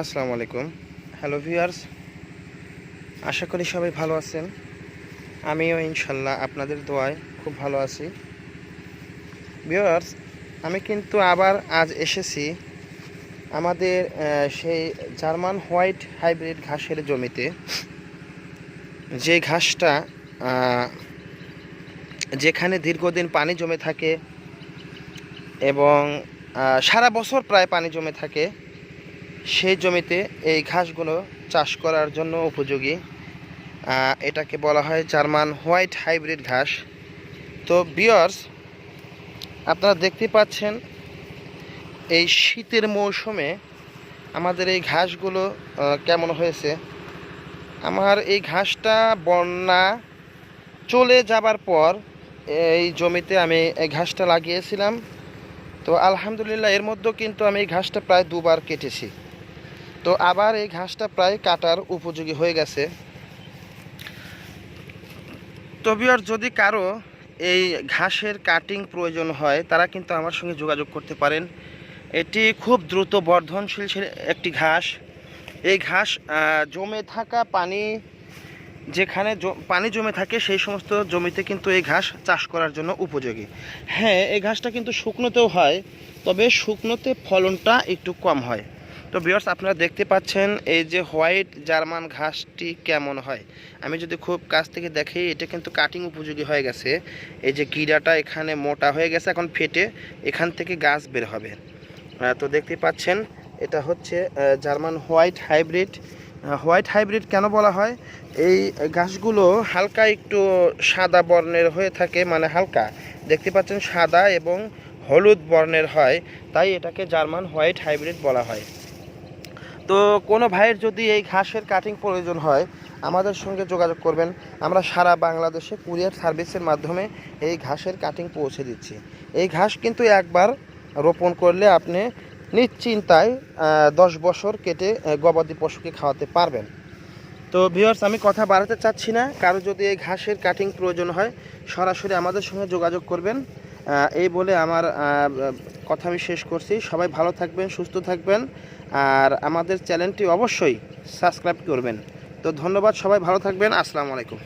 আসসালামু আলাইকুম। Hello viewers আশা করি সবাই ভালো আছেন। আমিও ইনশাল্লাহ আপনাদের দোয়ায় খুব ভালো আছি। ভিউয়ার্স আমি কিন্তু আবার আজ এসেছি আমাদের সেই জার্মান হোয়াইট হাইব্রিড ঘাসের জমিতে। যে ঘাসটা যেখানে দীর্ঘদিন পানি জমে থাকে এবং সারা বছর প্রায় পানি জমে থাকে সেই জমিতে এই ঘাসগুলো চাষ করার জন্য উপযোগী। এটাকে বলা হয় জার্মান হোয়াইট হাইব্রিড ঘাস। তো বিয়ার্স আপনারা দেখতে পাচ্ছেন, এই শীতের মৌসুমে আমাদের এই ঘাসগুলো কেমন হয়েছে। আমার এই ঘাসটা বন্যা চলে যাবার পর এই জমিতে আমি এই ঘাসটা লাগিয়েছিলাম। তো আলহামদুলিল্লাহ, এর মধ্যেও কিন্তু আমি এই ঘাসটা প্রায় দুবার কেটেছি। তো আবার এই ঘাসটা প্রায় কাটার উপযোগী হয়ে গেছে। তবে আর যদি কারও এই ঘাসের কাটিং প্রয়োজন হয়, তারা কিন্তু আমার সঙ্গে যোগাযোগ করতে পারেন। এটি খুব দ্রুত বর্ধনশীল একটি ঘাস। এই ঘাস জমে থাকা পানি যেখানে পানি জমে থাকে, সেই সমস্ত জমিতে কিন্তু এই ঘাস চাষ করার জন্য উপযোগী। হ্যাঁ এই ঘাসটা কিন্তু শুকনোতেও হয়, তবে শুকনোতে ফলনটা একটু কম হয়। তো বিয়ার্স আপনারা দেখতে পাচ্ছেন এই যে হোয়াইট জার্মান ঘাসটি কেমন হয়। আমি যদি খুব কাছ থেকে দেখি, এটা কিন্তু কাটিং উপযোগী হয়ে গেছে। এই যে গিরাটা এখানে মোটা হয়ে গেছে, এখন ফেটে এখান থেকে গাছ বের হবে। তো দেখতে পাচ্ছেন, এটা হচ্ছে German white hybrid white hybrid কেন বলা হয়? এই ঘাসগুলো হালকা একটু সাদা বর্ণের হয়ে থাকে মানে হালকা। দেখতে পাচ্ছেন সাদা এবং হলুদ বর্ণের হয়, তাই এটাকে জার্মান হোয়াইট হাইব্রিড বলা হয়। তো কোনো ভাইয়ের যদি এই ঘাসের কাটিং প্রয়োজন হয়, আমাদের সঙ্গে যোগাযোগ করবেন। আমরা সারা বাংলাদেশে কুরিয়ার সার্ভিসের মাধ্যমে এই ঘাসের কাটিং পৌঁছে দিচ্ছি। এই ঘাস কিন্তু একবার রোপণ করলে আপনি নিশ্চিন্তায় দশ বছর কেটে গবাদি পশুকে খাওয়াতে পারবেন। তো ভিওর্স আমি কথা বাড়াতে চাচ্ছি না। কারও যদি এই ঘাসের কাটিং প্রয়োজন হয়, সরাসরি আমাদের সঙ্গে যোগাযোগ করবেন। এই বলে আমার কথা আমি শেষ করছি। সবাই ভালো থাকবেন, সুস্থ থাকবেন। আর আমাদের চ্যানেলটি অবশ্যই সাবস্ক্রাইব করবেন। তো ধন্যবাদ, সবাই ভালো থাকবেন। আসসালামু আলাইকুম।